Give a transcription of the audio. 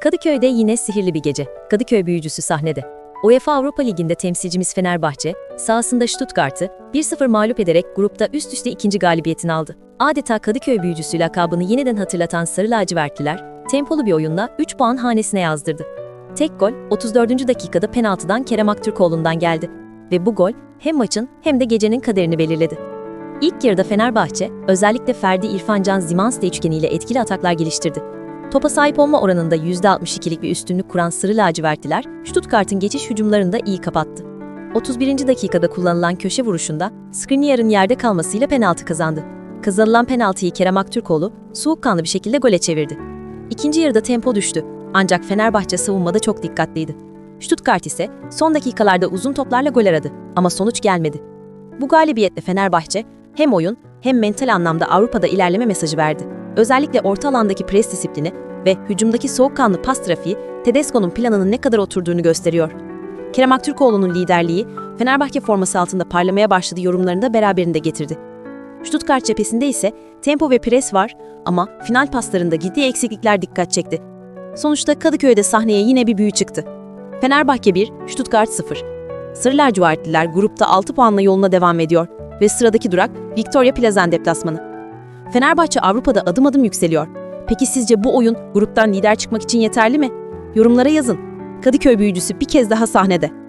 Kadıköy'de yine sihirli bir gece. Kadıköy büyücüsü sahnede. UEFA Avrupa Ligi'nde temsilcimiz Fenerbahçe, sahasında Stuttgart'ı 1-0 mağlup ederek grupta üst üste ikinci galibiyetini aldı. Adeta Kadıköy büyücüsü lakabını yeniden hatırlatan Sarı Lacivertliler, tempolu bir oyunla 3 puan hanesine yazdırdı. Tek gol 34. dakikada penaltıdan Kerem Aktürkoğlu'ndan geldi. Ve bu gol hem maçın hem de gecenin kaderini belirledi. İlk yarıda Fenerbahçe, özellikle Ferdi İrfancan Zimanste üçgeniyle etkili ataklar geliştirdi. Topa sahip olma oranında %62'lik bir üstünlük kuran Sarı Lacivertliler, Stuttgart'ın geçiş hücumlarını da iyi kapattı. 31. dakikada kullanılan köşe vuruşunda Skriniar'ın yerde kalmasıyla penaltı kazandı. Kazanılan penaltıyı Kerem Aktürkoğlu soğukkanlı bir şekilde gole çevirdi. İkinci yarıda tempo düştü ancak Fenerbahçe savunmada çok dikkatliydi. Stuttgart ise son dakikalarda uzun toplarla gol aradı ama sonuç gelmedi. Bu galibiyetle Fenerbahçe hem oyun hem mental anlamda Avrupa'da ilerleme mesajı verdi. Özellikle orta alandaki pres disiplini ve hücumdaki soğukkanlı pas trafiği Tedesco'nun planının ne kadar oturduğunu gösteriyor. Kerem Aktürkoğlu'nun liderliği Fenerbahçe forması altında parlamaya başladığı yorumlarını da beraberinde getirdi. Stuttgart cephesinde ise tempo ve pres var ama final paslarında ciddi eksiklikler dikkat çekti. Sonuçta Kadıköy'de sahneye yine bir büyü çıktı. Fenerbahçe 1, Stuttgart 0. Sarı lacivertliler grupta 6 puanla yoluna devam ediyor ve sıradaki durak Victoria Plazen deplasmanı. Fenerbahçe Avrupa'da adım adım yükseliyor. Peki sizce bu oyun gruptan lider çıkmak için yeterli mi? Yorumlara yazın. Kadıköy büyücüsü bir kez daha sahnede.